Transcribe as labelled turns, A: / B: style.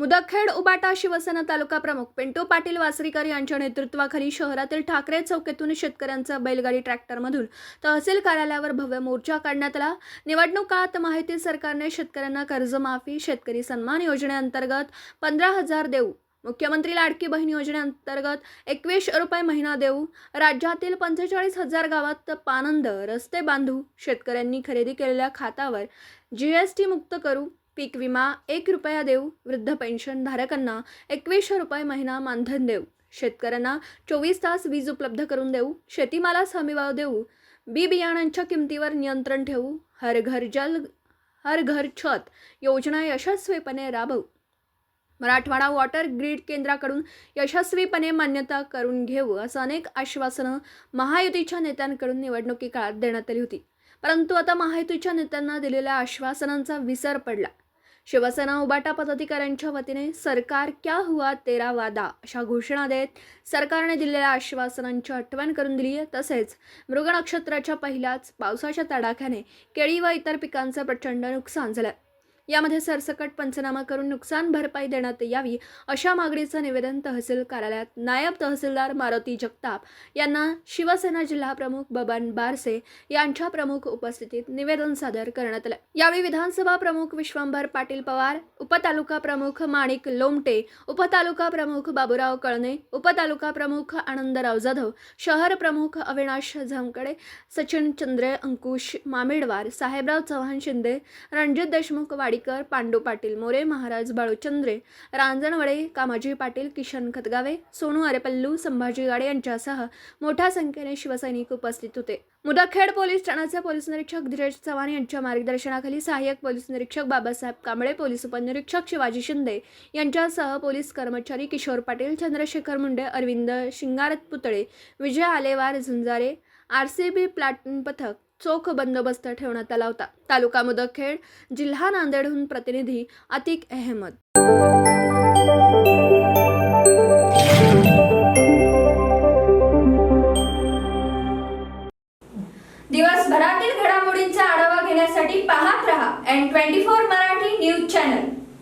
A: मुदखेड उबाटा शिवसेना तालुका प्रमुख पिंटू पाटील वासरीकर यांच्या नेतृत्वाखाली शहरातील ठाकरे चौकेतून शेतकऱ्यांचा बैलगाडी ट्रॅक्टरमधून तहसील कार्यालयावर भव्य मोर्चा काढण्यात आला. निवडणूक काळात माहिती सरकारने शेतकऱ्यांना कर्जमाफी शेतकरी सन्मान योजनेअंतर्गत पंधरा हजार देऊ. मुख्यमंत्री लाडकी बहीण योजनेअंतर्गत एकवीस रुपये महिना देऊ. राज्यातील पंचेचाळीस हजार गावात पानंद रस्ते बांधू. शेतकऱ्यांनी खरेदी केलेल्या खात्यावर जी एस टी मुक्त करू. पीक विमा एक रुपया देऊ वृद्ध पेन्शनधारकांना एकवीसशे रुपये महिना मानधन देऊ. शेतकऱ्यांना चोवीस तास वीज उपलब्ध करून देऊ. शेतीमालास हमीभाव देऊ. बी बियाणांच्या किमतीवर नियंत्रण ठेवू. हर घर जल हर घर छत योजना यशस्वीपणे राबवू. मराठवाडा वॉटर ग्रीड केंद्राकडून यशस्वीपणे मान्यता करून घेऊ असं अनेक आश्वासनं महायुतीच्या नेत्यांकडून निवडणुकी काळात देण्यात आली होती. परंतु आता महायुतीच्या नेत्यांना दिलेल्या आश्वासनांचा विसर पडला. शिवसेना उबाटा पदाधिकाऱ्यांच्या वतीने सरकार क्या हुआ तेरा वादा अशा घोषणा देत सरकारने दिलेल्या आश्वासनांची आठवण करून दिली आहे. तसेच मृग नक्षत्राच्या पहिल्याच पावसाच्या तडाख्याने केळी व इतर पिकांचं प्रचंड नुकसान झालं. यामध्ये सरसकट पंचनामा करून नुकसान भरपाई देण्यात यावी अशा मागणीचं निवेदन तहसील कार्यालयात नायब तहसीलदार मारुती जगताप यांना शिवसेना जिल्हा प्रमुख बबन बारसे यांच्या प्रमुख उपस्थितीत निवेदन सादर करण्यात आलं. यावेळी विधानसभा प्रमुख विश्वंभर पाटील पवार उपतालुका प्रमुख माणिक लोमटे उपतालुका प्रमुख बाबुराव कळणे उपतालुका प्रमुख आनंदराव जाधव शहर प्रमुख अविनाश झमकडे सचिन चंद्रे अंकुश मामेडवार साहेबराव चव्हाण शिंदे रणजित देशमुख वाडी वाडीकर पांडू पाटील मोरे महाराज बाळूचंद्रे रांजणवडे कामाजी पाटील किशन खतगावे सोनू अरेपल्लू संभाजी गाडे यांच्यासह मोठ्या संख्येने शिवसैनिक उपस्थित होते. मुदखेड पोलीस ठाण्याचे पोलीस निरीक्षक धीरज चव्हाण यांच्या मार्गदर्शनाखाली सहाय्यक पोलीस निरीक्षक बाबासाहेब कांबळे पोलीस उपनिरीक्षक शिवाजी शिंदे यांच्यासह पोलीस कर्मचारी Kishore Patil Chandrashekhar Munde Arvind Shingarat Putale Vijay Alewar Zunjare R C B platoon पथक चोख बंदोबस्त ठेवण्यात आला होता. तालुका मुदखेड जिल्हा नांदेडहून प्रतिनिधी अतिक अहमद. दिवसभरातील घडामोडींचा आढावा घेण्यासाठी पाहत रहा N twenty four Marathi news channel.